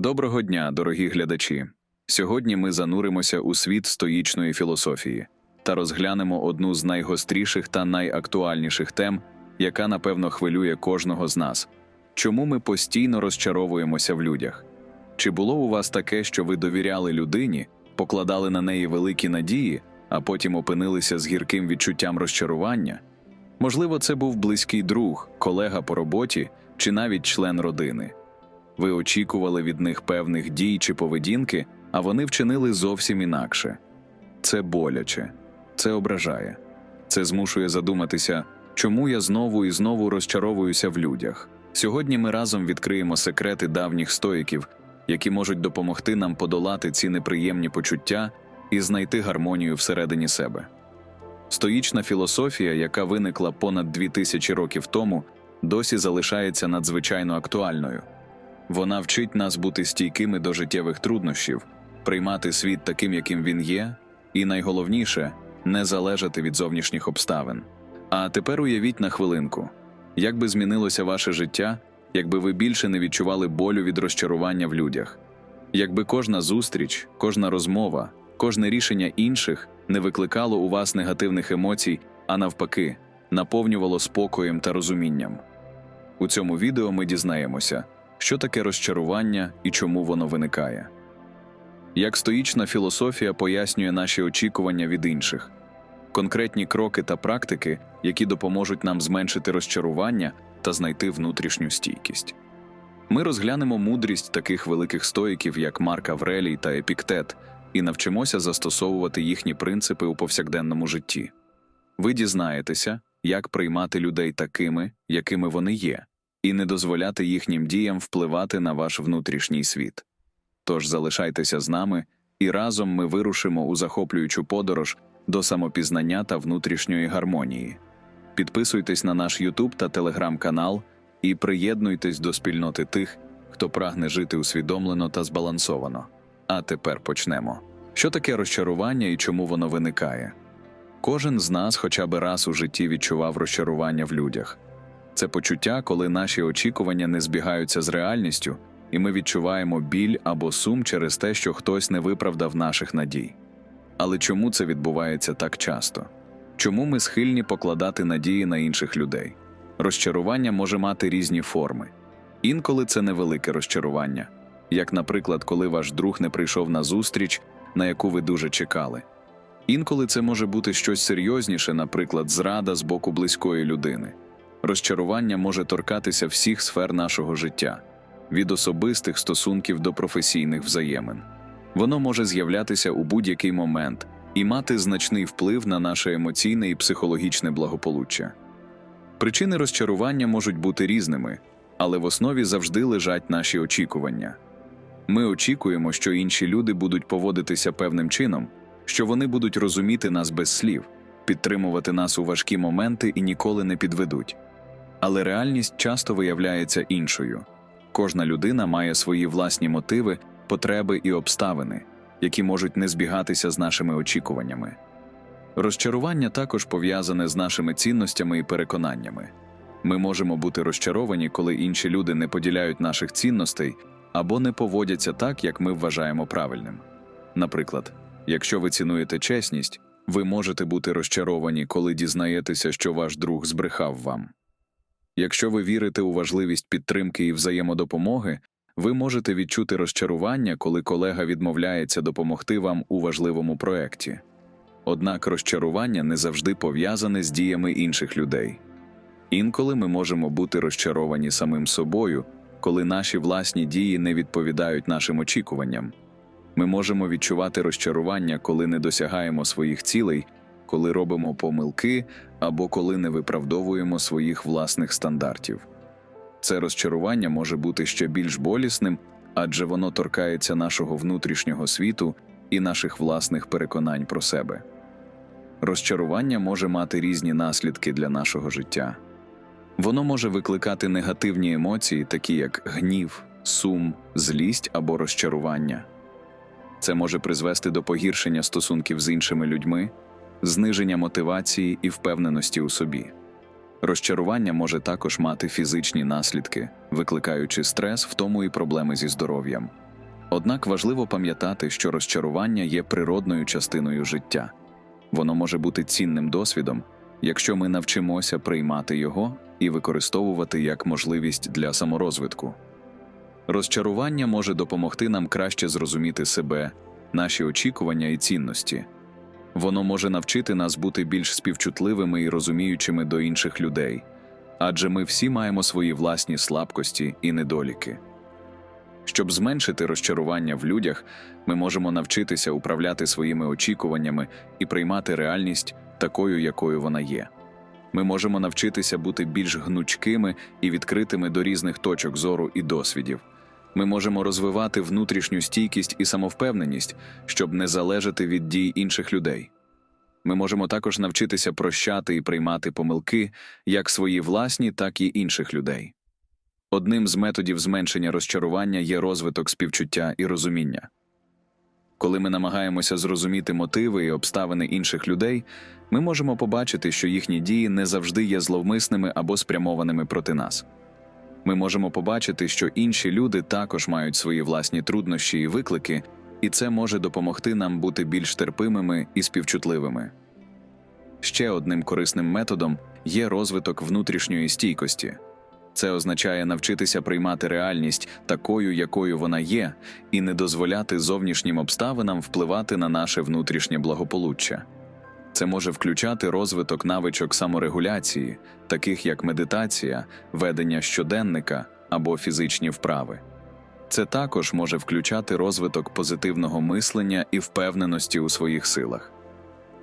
Доброго дня, дорогі глядачі. Сьогодні ми зануримося у світ стоїчної філософії та розглянемо одну з найгостріших та найактуальніших тем, яка напевно хвилює кожного з нас. Чому ми постійно розчаровуємося в людях? Чи було у вас таке, що ви довіряли людині, покладали на неї великі надії, а потім опинилися з гірким відчуттям розчарування? Можливо, це був близький друг, колега по роботі чи навіть член родини. Ви очікували від них певних дій чи поведінки, а вони вчинили зовсім інакше. Це боляче, це ображає, це змушує задуматися, чому я знову і знову розчаровуюся в людях. Сьогодні ми разом відкриємо секрети давніх стоїків, які можуть допомогти нам подолати ці неприємні почуття і знайти гармонію всередині себе. Стоїчна філософія, яка виникла понад дві тисячі років тому, досі залишається надзвичайно актуальною. Вона вчить нас бути стійкими до життєвих труднощів, приймати світ таким, яким він є, і найголовніше не залежати від зовнішніх обставин. А тепер уявіть на хвилинку, як би змінилося ваше життя, якби ви більше не відчували болю від розчарування в людях, якби кожна зустріч, кожна розмова, кожне рішення інших не викликало у вас негативних емоцій, а навпаки, наповнювало спокоєм та розумінням. У цьому відео ми дізнаємося, що таке розчарування і чому воно виникає. Як стоїчна філософія пояснює наші очікування від інших, конкретні кроки та практики, які допоможуть нам зменшити розчарування та знайти внутрішню стійкість. Ми розглянемо мудрість таких великих стоїків, як Марк Аврелій та Епіктет, і навчимося застосовувати їхні принципи у повсякденному житті. Ви дізнаєтеся, як приймати людей такими, якими вони є, і не дозволяти їхнім діям впливати на ваш внутрішній світ. Тож залишайтеся з нами, і разом ми вирушимо у захоплюючу подорож до самопізнання та внутрішньої гармонії. Підписуйтесь на наш YouTube та Telegram канал і приєднуйтесь до спільноти тих, хто прагне жити усвідомлено та збалансовано. А тепер почнемо. Що таке розчарування і чому воно виникає? Кожен з нас хоча б раз у житті відчував розчарування в людях. Це почуття, коли наші очікування не збігаються з реальністю, і ми відчуваємо біль або сум через те, що хтось не виправдав наших надій. Але чому це відбувається так часто? Чому ми схильні покладати надії на інших людей? Розчарування може мати різні форми. Інколи це невелике розчарування, як, наприклад, коли ваш друг не прийшов на зустріч, на яку ви дуже чекали. Інколи це може бути щось серйозніше, наприклад, зрада з боку близької людини. Розчарування може торкатися всіх сфер нашого життя від особистих стосунків до професійних взаємин. Воно може з'являтися у будь-який момент і мати значний вплив на наше емоційне і психологічне благополуччя. Причини розчарування можуть бути різними, але в основі завжди лежать наші очікування. Ми очікуємо, що інші люди будуть поводитися певним чином, що вони будуть розуміти нас без слів, підтримувати нас у важкі моменти і ніколи не підведуть. Але реальність часто виявляється іншою. Кожна людина має свої власні мотиви, потреби і обставини, які можуть не збігатися з нашими очікуваннями. Розчарування також пов'язане з нашими цінностями і переконаннями. Ми можемо бути розчаровані, коли інші люди не поділяють наших цінностей або не поводяться так, як ми вважаємо правильним. Наприклад, якщо ви цінуєте чесність, ви можете бути розчаровані, коли дізнаєтеся, що ваш друг збрехав вам. Якщо ви вірите у важливість підтримки і взаємодопомоги, ви можете відчути розчарування, коли колега відмовляється допомогти вам у важливому проєкті. Однак розчарування не завжди пов'язане з діями інших людей. Інколи ми можемо бути розчаровані самим собою, коли наші власні дії не відповідають нашим очікуванням. Ми можемо відчувати розчарування, коли не досягаємо своїх цілей, коли робимо помилки або коли не виправдовуємо своїх власних стандартів. Це розчарування може бути ще більш болісним, адже воно торкається нашого внутрішнього світу і наших власних переконань про себе. Розчарування може мати різні наслідки для нашого життя. Воно може викликати негативні емоції, такі як гнів, сум, злість або розчарування. Це може призвести до погіршення стосунків з іншими людьми, зниження мотивації і впевненості у собі. Розчарування може також мати фізичні наслідки, викликаючи стрес, втому і проблеми зі здоров'ям. Однак важливо пам'ятати, що розчарування є природною частиною життя. Воно може бути цінним досвідом, якщо ми навчимося приймати його і використовувати як можливість для саморозвитку. Розчарування може допомогти нам краще зрозуміти себе, наші очікування і цінності. Воно може навчити нас бути більш співчутливими і розуміючими до інших людей, адже ми всі маємо свої власні слабкості і недоліки. Щоб зменшити розчарування в людях, ми можемо навчитися управляти своїми очікуваннями і приймати реальність такою, якою вона є. Ми можемо навчитися бути більш гнучкими і відкритими до різних точок зору і досвідів. Ми можемо розвивати внутрішню стійкість і самовпевненість, щоб не залежати від дій інших людей. Ми можемо також навчитися прощати і приймати помилки як свої власні, так і інших людей. Одним з методів зменшення розчарування є розвиток співчуття і розуміння. Коли ми намагаємося зрозуміти мотиви і обставини інших людей, ми можемо побачити, що їхні дії не завжди є зловмисними або спрямованими проти нас. Ми можемо побачити, що інші люди також мають свої власні труднощі і виклики, і це може допомогти нам бути більш терпимими і співчутливими. Ще одним корисним методом є розвиток внутрішньої стійкості. Це означає навчитися приймати реальність такою, якою вона є, і не дозволяти зовнішнім обставинам впливати на наше внутрішнє благополуччя. Це може включати розвиток навичок саморегуляції, таких як медитація, ведення щоденника або фізичні вправи. Це також може включати розвиток позитивного мислення і впевненості у своїх силах.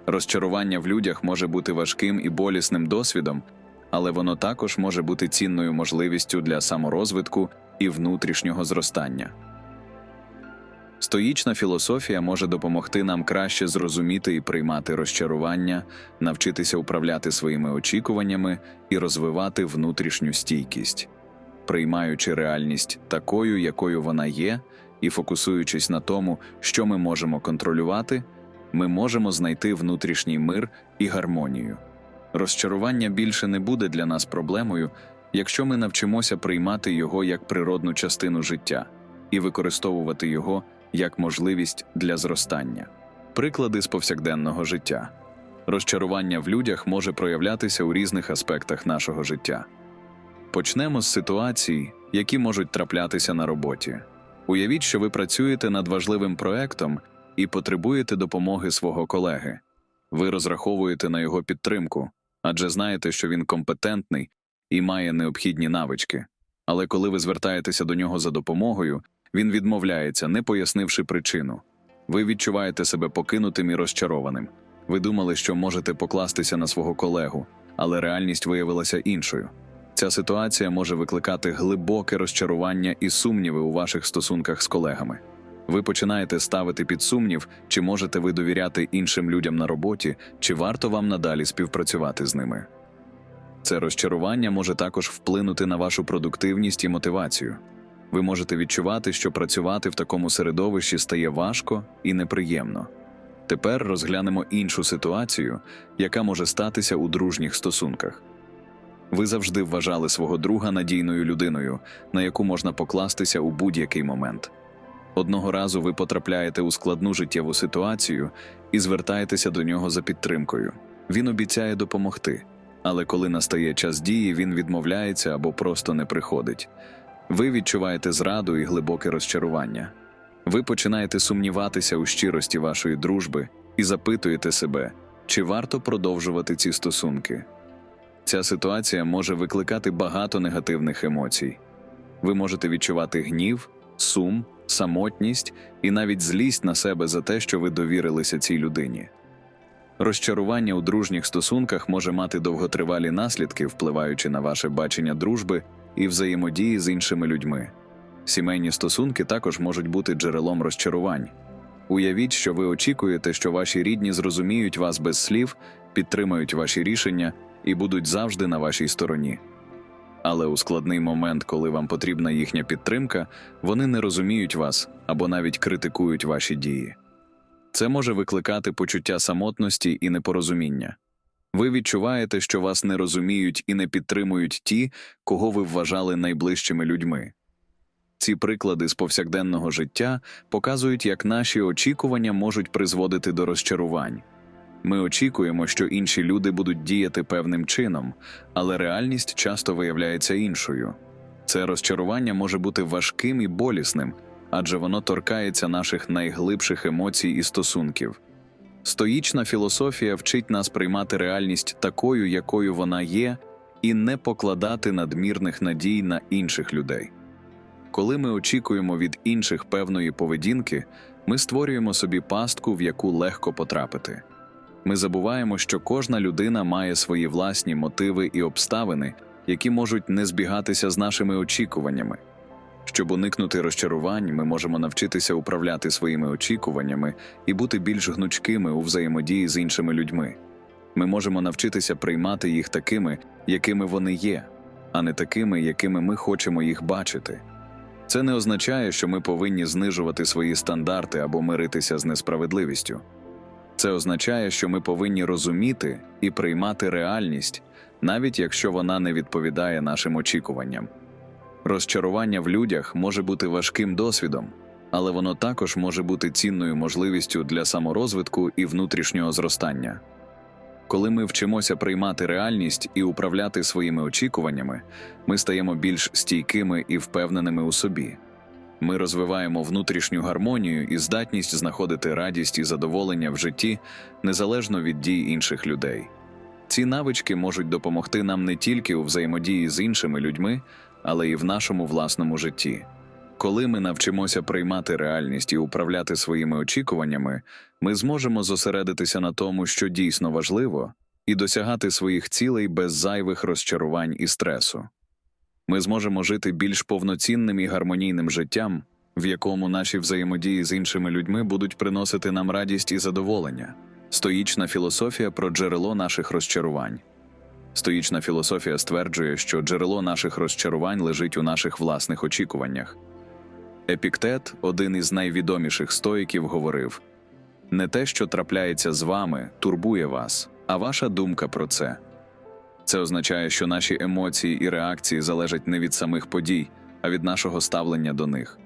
Розчарування в людях може бути важким і болісним досвідом, але воно також може бути цінною можливістю для саморозвитку і внутрішнього зростання. Стоїчна філософія може допомогти нам краще зрозуміти і приймати розчарування, навчитися управляти своїми очікуваннями і розвивати внутрішню стійкість, приймаючи реальність такою, якою вона є, і фокусуючись на тому, що ми можемо контролювати, ми можемо знайти внутрішній мир і гармонію. Розчарування більше не буде для нас проблемою, якщо ми навчимося приймати його як природну частину життя і використовувати його як можливість для зростання. Приклади з повсякденного життя. Розчарування в людях може проявлятися у різних аспектах нашого життя. Почнемо з ситуацій, які можуть траплятися на роботі. Уявіть, що ви працюєте над важливим проектом і потребуєте допомоги свого колеги. Ви розраховуєте на його підтримку, адже знаєте, що він компетентний і має необхідні навички. Але коли ви звертаєтеся до нього за допомогою, він відмовляється, не пояснивши причину. Ви відчуваєте себе покинутим і розчарованим. Ви думали, що можете покластися на свого колегу, але реальність виявилася іншою. Ця ситуація може викликати глибоке розчарування і сумніви у ваших стосунках з колегами. Ви починаєте ставити під сумнів, чи можете ви довіряти іншим людям на роботі, чи варто вам надалі співпрацювати з ними. Це розчарування може також вплинути на вашу продуктивність і мотивацію. Ви можете відчувати, що працювати в такому середовищі стає важко і неприємно. Тепер розглянемо іншу ситуацію, яка може статися у дружніх стосунках. Ви завжди вважали свого друга надійною людиною, на яку можна покластися у будь-який момент. Одного разу ви потрапляєте у складну життєву ситуацію і звертаєтеся до нього за підтримкою. Він обіцяє допомогти, але коли настає час дії, він відмовляється або просто не приходить. Ви відчуваєте зраду і глибоке розчарування. Ви починаєте сумніватися у щирості вашої дружби і запитуєте себе, чи варто продовжувати ці стосунки. Ця ситуація може викликати багато негативних емоцій. Ви можете відчувати гнів, сум, самотність і навіть злість на себе за те, що ви довірилися цій людині. Розчарування у дружніх стосунках може мати довготривалі наслідки, впливаючи на ваше бачення дружби і взаємодії з іншими людьми. Сімейні стосунки також можуть бути джерелом розчарувань. Уявіть, що ви очікуєте, що ваші рідні зрозуміють вас без слів, підтримають ваші рішення і будуть завжди на вашій стороні. Але у складний момент, коли вам потрібна їхня підтримка, вони не розуміють вас або навіть критикують ваші дії. Це може викликати почуття самотності і непорозуміння. Ви відчуваєте, що вас не розуміють і не підтримують ті, кого ви вважали найближчими людьми. Ці приклади з повсякденного життя показують, як наші очікування можуть призводити до розчарувань. Ми очікуємо, що інші люди будуть діяти певним чином, але реальність часто виявляється іншою. Це розчарування може бути важким і болісним, адже воно торкається наших найглибших емоцій і стосунків. Стоїчна філософія вчить нас приймати реальність такою, якою вона є, і не покладати надмірних надій на інших людей. Коли ми очікуємо від інших певної поведінки, ми створюємо собі пастку, в яку легко потрапити. Ми забуваємо, що кожна людина має свої власні мотиви і обставини, які можуть не збігатися з нашими очікуваннями. Щоб уникнути розчарувань, ми можемо навчитися управляти своїми очікуваннями і бути більш гнучкими у взаємодії з іншими людьми. Ми можемо навчитися приймати їх такими, якими вони є, а не такими, якими ми хочемо їх бачити. Це не означає, що ми повинні знижувати свої стандарти або миритися з несправедливістю. Це означає, що ми повинні розуміти і приймати реальність, навіть якщо вона не відповідає нашим очікуванням. Розчарування в людях може бути важким досвідом, але воно також може бути цінною можливістю для саморозвитку і внутрішнього зростання. Коли ми вчимося приймати реальність і управляти своїми очікуваннями, ми стаємо більш стійкими і впевненими у собі. Ми розвиваємо внутрішню гармонію і здатність знаходити радість і задоволення в житті незалежно від дій інших людей. Ці навички можуть допомогти нам не тільки у взаємодії з іншими людьми, але й в нашому власному житті. Коли ми навчимося приймати реальність і управляти своїми очікуваннями, ми зможемо зосередитися на тому, що дійсно важливо, і досягати своїх цілей без зайвих розчарувань і стресу. Ми зможемо жити більш повноцінним і гармонійним життям, в якому наші взаємодії з іншими людьми будуть приносити нам радість і задоволення. Стоїчна філософія про джерело наших розчарувань. Стоїчна філософія стверджує, що джерело наших розчарувань лежить у наших власних очікуваннях. Епіктет, один із найвідоміших стоїків, говорив: не те, що трапляється з вами, турбує вас, а ваша думка про це. Це означає, що наші емоції і реакції залежать не від самих подій, а від нашого ставлення до них.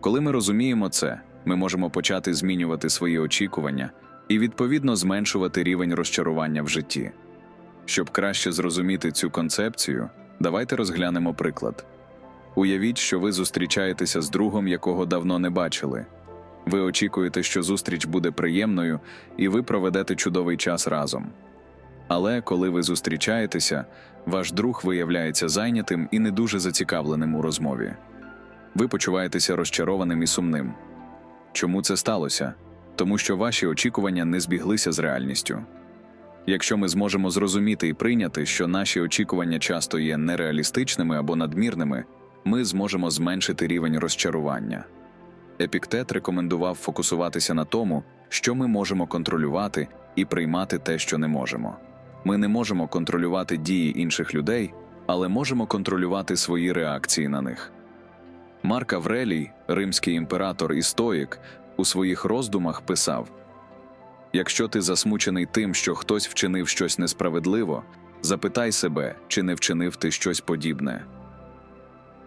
Коли ми розуміємо це, ми можемо почати змінювати свої очікування і відповідно зменшувати рівень розчарування в житті. Щоб краще зрозуміти цю концепцію, давайте розглянемо приклад. Уявіть, що ви зустрічаєтеся з другом, якого давно не бачили. Ви очікуєте, що зустріч буде приємною, і ви проведете чудовий час разом. Але коли ви зустрічаєтеся, ваш друг виявляється зайнятим і не дуже зацікавленим у розмові. Ви почуваєтеся розчарованим і сумним. Чому це сталося? Тому що ваші очікування не збіглися з реальністю. Якщо ми зможемо зрозуміти і прийняти, що наші очікування часто є нереалістичними або надмірними, ми зможемо зменшити рівень розчарування. Епіктет рекомендував фокусуватися на тому, що ми можемо контролювати, і приймати те, що не можемо. Ми не можемо контролювати дії інших людей, але можемо контролювати свої реакції на них. Марк Аврелій, римський імператор і стоїк, у своїх роздумах писав: Якщо ти засмучений тим, що хтось вчинив щось несправедливо, запитай себе, чи не вчинив ти щось подібне.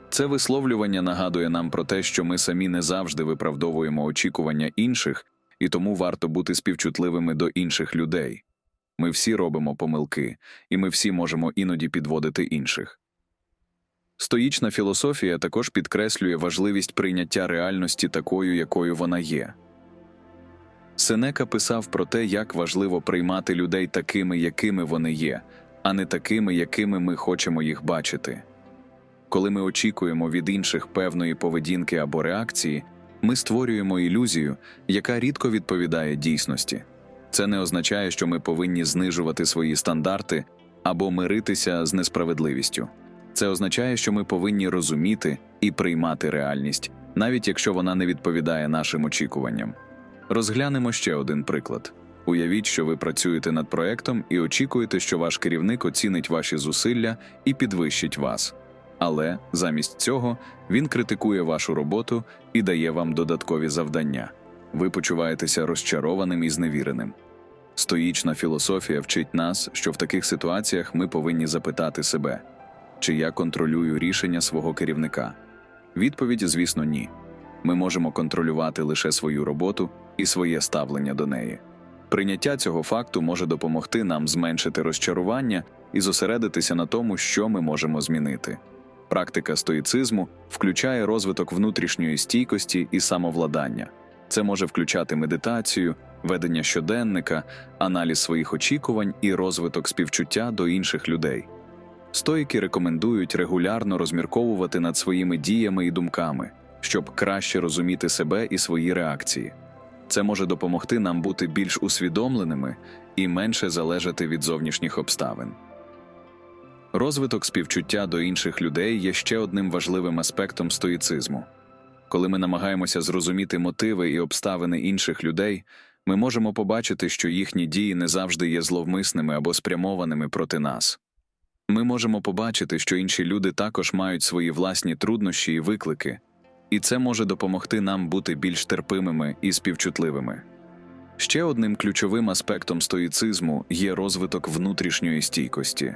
Це висловлювання нагадує нам про те, що ми самі не завжди виправдовуємо очікування інших, і тому варто бути співчутливими до інших людей. Ми всі робимо помилки, і ми всі можемо іноді підводити інших. Стоїчна філософія також підкреслює важливість прийняття реальності такою, якою вона є. Сенека писав про те, як важливо приймати людей такими, якими вони є, а не такими, якими ми хочемо їх бачити. Коли ми очікуємо від інших певної поведінки або реакції, ми створюємо ілюзію, яка рідко відповідає дійсності. Це не означає, що ми повинні знижувати свої стандарти або миритися з несправедливістю. Це означає, що ми повинні розуміти і приймати реальність, навіть якщо вона не відповідає нашим очікуванням. Розглянемо ще один приклад. Уявіть, що ви працюєте над проектом і очікуєте, що ваш керівник оцінить ваші зусилля і підвищить вас. Але замість цього він критикує вашу роботу і дає вам додаткові завдання. Ви почуваєтеся розчарованим і зневіреним. Стоїчна філософія вчить нас, що в таких ситуаціях ми повинні запитати себе, чи я контролюю рішення свого керівника. Відповідь, звісно, ні. Ми можемо контролювати лише свою роботу і своє ставлення до неї. Прийняття цього факту може допомогти нам зменшити розчарування і зосередитися на тому, що ми можемо змінити. Практика стоїцизму включає розвиток внутрішньої стійкості і самовладання. Це може включати медитацію, ведення щоденника, аналіз своїх очікувань і розвиток співчуття до інших людей. Стоїки рекомендують регулярно розмірковувати над своїми діями і думками, щоб краще розуміти себе і свої реакції. Це може допомогти нам бути більш усвідомленими і менше залежати від зовнішніх обставин. Розвиток співчуття до інших людей є ще одним важливим аспектом стоїцизму. Коли ми намагаємося зрозуміти мотиви і обставини інших людей, ми можемо побачити, що їхні дії не завжди є зловмисними або спрямованими проти нас. Ми можемо побачити, що інші люди також мають свої власні труднощі і виклики, і це може допомогти нам бути більш терпимими і співчутливими. Ще одним ключовим аспектом стоїцизму є розвиток внутрішньої стійкості.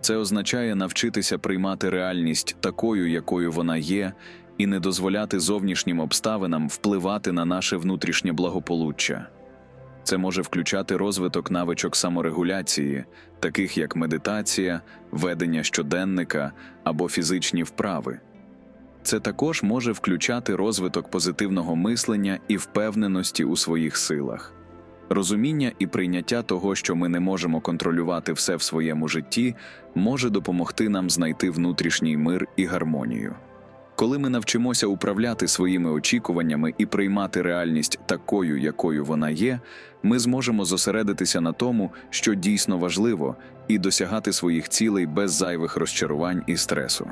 Це означає навчитися приймати реальність такою, якою вона є, і не дозволяти зовнішнім обставинам впливати на наше внутрішнє благополуччя. Це може включати розвиток навичок саморегуляції, таких як медитація, ведення щоденника або фізичні вправи. Це також може включати розвиток позитивного мислення і впевненості у своїх силах. Розуміння і прийняття того, що ми не можемо контролювати все в своєму житті, може допомогти нам знайти внутрішній мир і гармонію. Коли ми навчимося управляти своїми очікуваннями і приймати реальність такою, якою вона є, ми зможемо зосередитися на тому, що дійсно важливо, і досягати своїх цілей без зайвих розчарувань і стресу.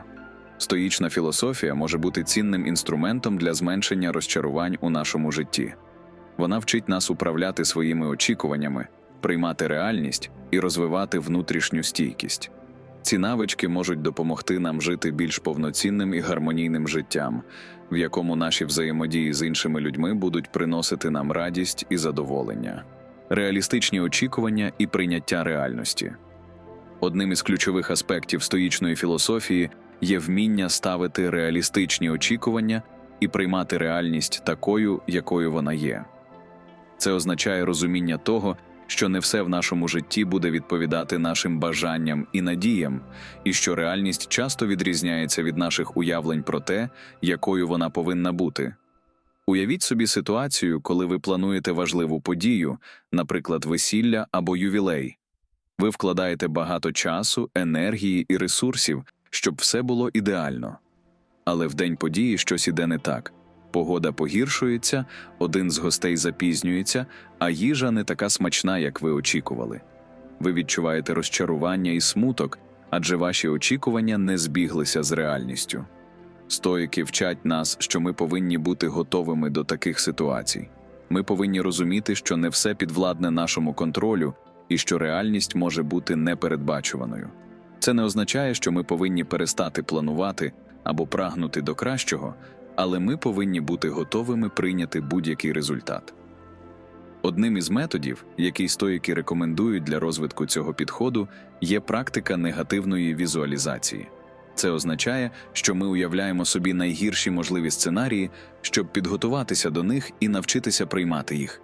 Стоїчна філософія може бути цінним інструментом для зменшення розчарувань у нашому житті. Вона вчить нас управляти своїми очікуваннями, приймати реальність і розвивати внутрішню стійкість. Ці навички можуть допомогти нам жити більш повноцінним і гармонійним життям, в якому наші взаємодії з іншими людьми будуть приносити нам радість і задоволення, реалістичні очікування і прийняття реальності. Одним із ключових аспектів стоїчної філософії є вміння ставити реалістичні очікування і приймати реальність такою, якою вона є. Це означає розуміння того, що не все в нашому житті буде відповідати нашим бажанням і надіям, і що реальність часто відрізняється від наших уявлень про те, якою вона повинна бути. Уявіть собі ситуацію, коли ви плануєте важливу подію, наприклад, весілля або ювілей. Ви вкладаєте багато часу, енергії і ресурсів, щоб все було ідеально. Але в день події щось іде не так. Погода погіршується, один з гостей запізнюється, а їжа не така смачна, як ви очікували. Ви відчуваєте розчарування і смуток, адже ваші очікування не збіглися з реальністю. Стоїки вчать нас, що ми повинні бути готовими до таких ситуацій. Ми повинні розуміти, що не все підвладне нашому контролю і що реальність може бути непередбачуваною. Це не означає, що ми повинні перестати планувати або прагнути до кращого, але ми повинні бути готовими прийняти будь-який результат. Одним із методів, який стоїки рекомендують для розвитку цього підходу, є практика негативної візуалізації. Це означає, що ми уявляємо собі найгірші можливі сценарії, щоб підготуватися до них і навчитися приймати їх.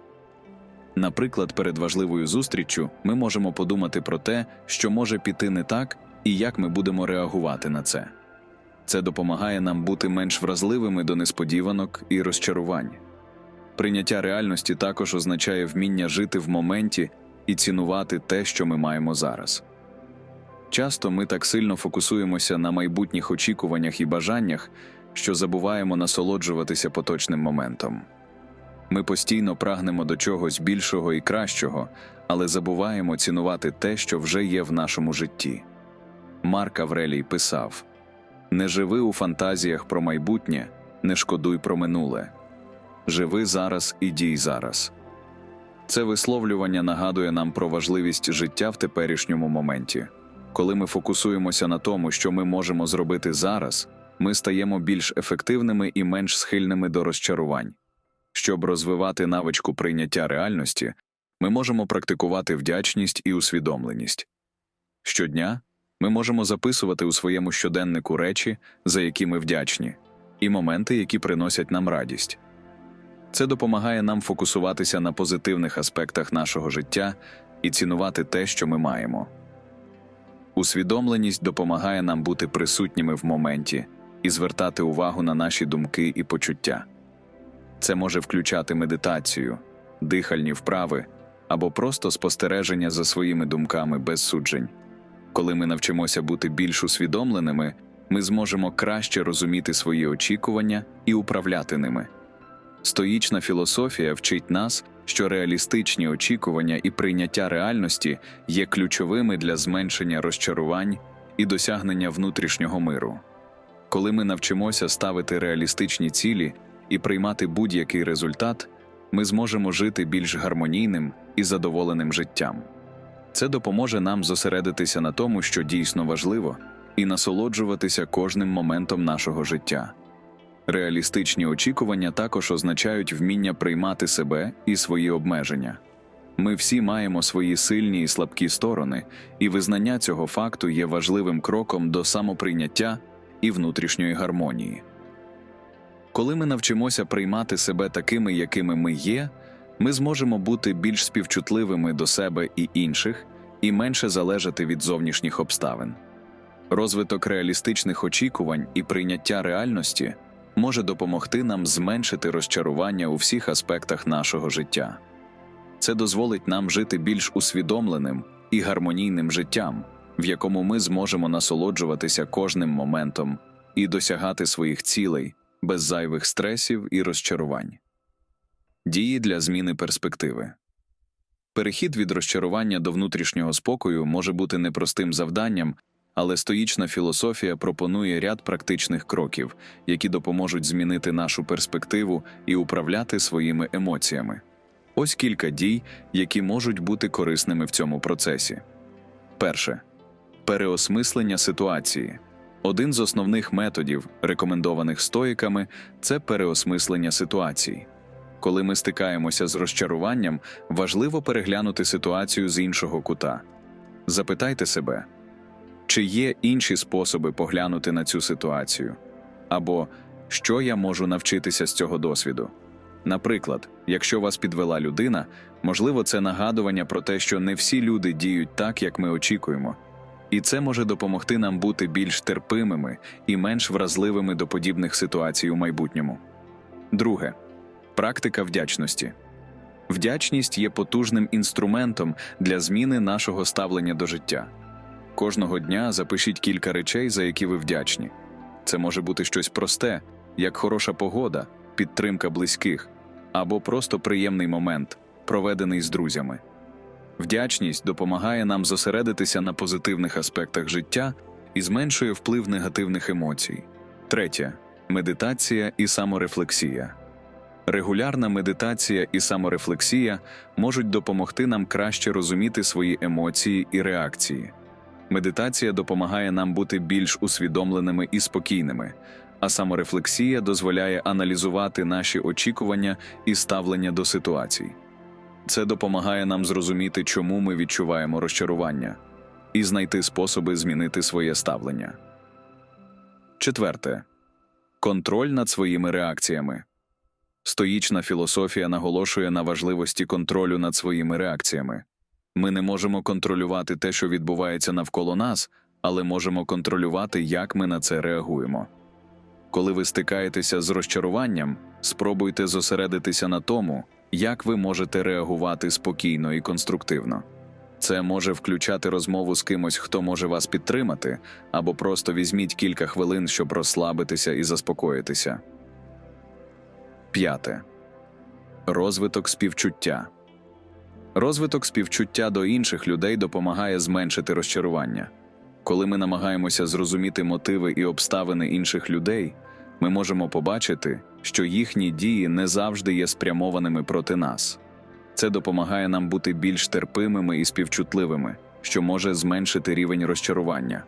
Наприклад, перед важливою зустріччю ми можемо подумати про те, що може піти не так, і як ми будемо реагувати на це. Це допомагає нам бути менш вразливими до несподіванок і розчарувань. Прийняття реальності також означає вміння жити в моменті і цінувати те, що ми маємо зараз. Часто ми так сильно фокусуємося на майбутніх очікуваннях і бажаннях, що забуваємо насолоджуватися поточним моментом. Ми постійно прагнемо до чогось більшого і кращого, але забуваємо цінувати те, що вже є в нашому житті. Марк Аврелій писав: Не живи у фантазіях про майбутнє, не шкодуй про минуле. Живи зараз і дій зараз. Це висловлювання нагадує нам про важливість життя в теперішньому моменті. Коли ми фокусуємося на тому, що ми можемо зробити зараз, ми стаємо більш ефективними і менш схильними до розчарувань. Щоб розвивати навичку прийняття реальності, ми можемо практикувати вдячність і усвідомленість. Щодня ми можемо записувати у своєму щоденнику речі, за які ми вдячні. і моменти, які приносять нам радість. Це допомагає нам фокусуватися на позитивних аспектах нашого життя і цінувати те, що ми маємо. Усвідомленість допомагає нам бути присутніми в моменті і звертати увагу на наші думки і почуття. Це може включати медитацію, дихальні вправи або просто спостереження за своїми думками без суджень. Коли ми навчимося бути більш усвідомленими, ми зможемо краще розуміти свої очікування і управляти ними. Стоїчна філософія вчить нас, що реалістичні очікування і прийняття реальності є ключовими для зменшення розчарувань і досягнення внутрішнього миру. Коли ми навчимося ставити реалістичні цілі і приймати будь-який результат, ми зможемо жити більш гармонійним і задоволеним життям. Це допоможе нам зосередитися на тому, що дійсно важливо, і насолоджуватися кожним моментом нашого життя. Реалістичні очікування також означають вміння приймати себе і свої обмеження. Ми всі маємо свої сильні і слабкі сторони, і визнання цього факту є важливим кроком до самоприйняття і внутрішньої гармонії. Коли ми навчимося приймати себе такими, якими ми є, ми зможемо бути більш співчутливими до себе і інших і менше залежати від зовнішніх обставин. Розвиток реалістичних очікувань і прийняття реальності може допомогти нам зменшити розчарування у всіх аспектах нашого життя. Це дозволить нам жити більш усвідомленим і гармонійним життям, в якому ми зможемо насолоджуватися кожним моментом і досягати своїх цілей без зайвих стресів і розчарувань. Дії для зміни перспективи. Перехід від розчарування до внутрішнього спокою може бути непростим завданням, але стоїчна філософія пропонує ряд практичних кроків, які допоможуть змінити нашу перспективу і управляти своїми емоціями. Ось кілька дій, які можуть бути корисними в цьому процесі. Перше переосмислення ситуації. Один з основних методів, рекомендованих стоїками, це переосмислення ситуації. Коли ми стикаємося з розчаруванням, важливо переглянути ситуацію з іншого кута. Запитайте себе, чи є інші способи поглянути на цю ситуацію, або що я можу навчитися з цього досвіду. Наприклад, якщо вас підвела людина, можливо, це нагадування про те, що не всі люди діють так, як ми очікуємо, і це може допомогти нам бути більш терпимими і менш вразливими до подібних ситуацій у майбутньому. Друге практика вдячності. Вдячність є потужним інструментом для зміни нашого ставлення до життя. Кожного дня запишіть кілька речей, за які ви вдячні. Це може бути щось просте, як хороша погода, підтримка близьких або просто приємний момент, проведений з друзями. Вдячність допомагає нам зосередитися на позитивних аспектах життя і зменшує вплив негативних емоцій. Третє медитація і саморефлексія. Регулярна медитація і саморефлексія можуть допомогти нам краще розуміти свої емоції і реакції. Медитація допомагає нам бути більш усвідомленими і спокійними, а саморефлексія дозволяє аналізувати наші очікування і ставлення до ситуацій. Це допомагає нам зрозуміти, чому ми відчуваємо розчарування, і знайти способи змінити своє ставлення. Четверте контроль над своїми реакціями. Стоїчна філософія наголошує на важливості контролю над своїми реакціями. Ми не можемо контролювати те, що відбувається навколо нас, але можемо контролювати, як ми на це реагуємо. Коли ви стикаєтеся з розчаруванням, спробуйте зосередитися на тому, як ви можете реагувати спокійно і конструктивно. Це може включати розмову з кимось, хто може вас підтримати, або просто візьміть кілька хвилин, щоб розслабитися і заспокоїтися. П'яте розвиток співчуття. Розвиток співчуття до інших людей допомагає зменшити розчарування. Коли ми намагаємося зрозуміти мотиви і обставини інших людей, ми можемо побачити, що їхні дії не завжди є спрямованими проти нас. Це допомагає нам бути більш терпимими і співчутливими, що може зменшити рівень розчарування.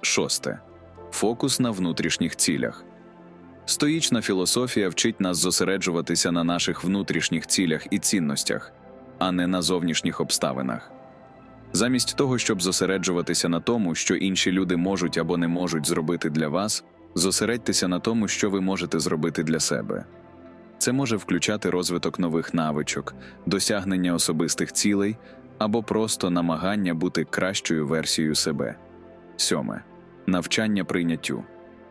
Шосте фокус на внутрішніх цілях. Стоїчна філософія вчить нас зосереджуватися на наших внутрішніх цілях і цінностях, а не на зовнішніх обставинах. Замість того, щоб зосереджуватися на тому, що інші люди можуть або не можуть зробити для вас, Зосередьтеся на тому, що ви можете зробити для себе. Це може включати розвиток нових навичок, досягнення особистих цілей або просто намагання бути кращою версією себе. Сьоме навчання прийняттю.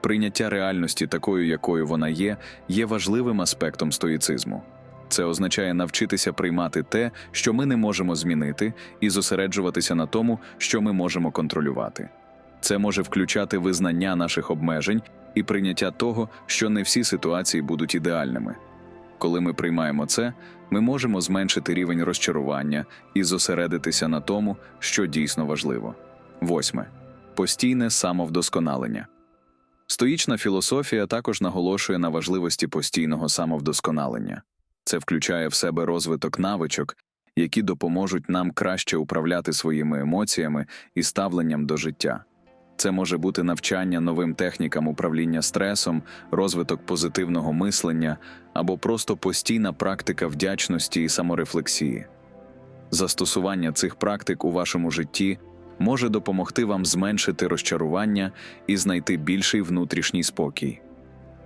Прийняття реальності такою, якою вона є, є важливим аспектом стоїцизму. Це означає навчитися приймати те, що ми не можемо змінити, і зосереджуватися на тому, що ми можемо контролювати. Це може включати визнання наших обмежень і прийняття того, що не всі ситуації будуть ідеальними. Коли ми приймаємо це, ми можемо зменшити рівень розчарування і зосередитися на тому, що дійсно важливо. Восьме постійне самовдосконалення. Стоїчна філософія також наголошує на важливості постійного самовдосконалення. Це включає в себе розвиток навичок, які допоможуть нам краще управляти своїми емоціями і ставленням до життя. Це може бути навчання новим технікам управління стресом, розвиток позитивного мислення або просто постійна практика вдячності і саморефлексії. Застосування цих практик у вашому житті може допомогти вам зменшити розчарування і знайти більший внутрішній спокій.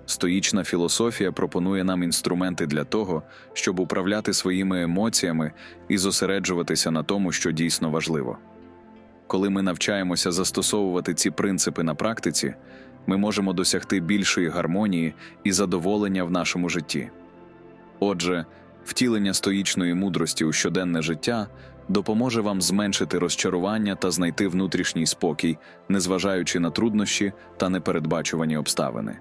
Стоїчна філософія пропонує нам інструменти для того, щоб управляти своїми емоціями і зосереджуватися на тому, що дійсно важливо. Коли ми навчаємося застосовувати ці принципи на практиці, ми можемо досягти більшої гармонії і задоволення в нашому житті. Отже, втілення стоїчної мудрості у щоденне життя допоможе вам зменшити розчарування та знайти внутрішній спокій, незважаючи на труднощі та непередбачувані обставини.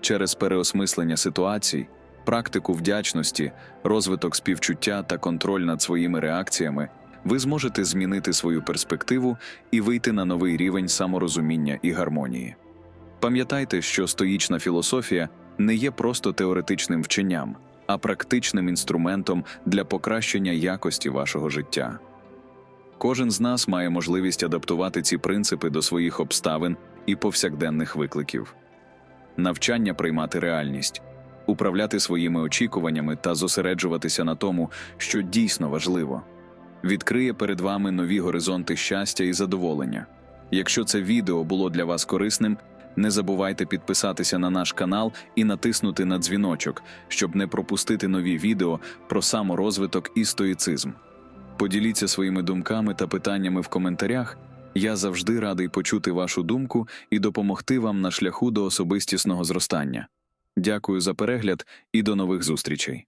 Через переосмислення ситуацій, практику вдячності, розвиток співчуття та контроль над своїми реакціями ви зможете змінити свою перспективу і вийти на новий рівень саморозуміння і гармонії. Пам'ятайте, що стоїчна філософія не є просто теоретичним вченням, а практичним інструментом для покращення якості вашого життя. Кожен з нас має можливість адаптувати ці принципи до своїх обставин і повсякденних викликів. Навчання приймати реальність, управляти своїми очікуваннями та зосереджуватися на тому, що дійсно важливо відкриє перед вами нові горизонти щастя і задоволення. Якщо це відео було для вас корисним, не забувайте підписатися на наш канал і натиснути на дзвіночок, щоб не пропустити нові відео про саморозвиток і стоїцизм. Поділіться своїми думками та питаннями в коментарях. Я завжди радий почути вашу думку і допомогти вам на шляху до особистісного зростання. Дякую за перегляд і до нових зустрічей.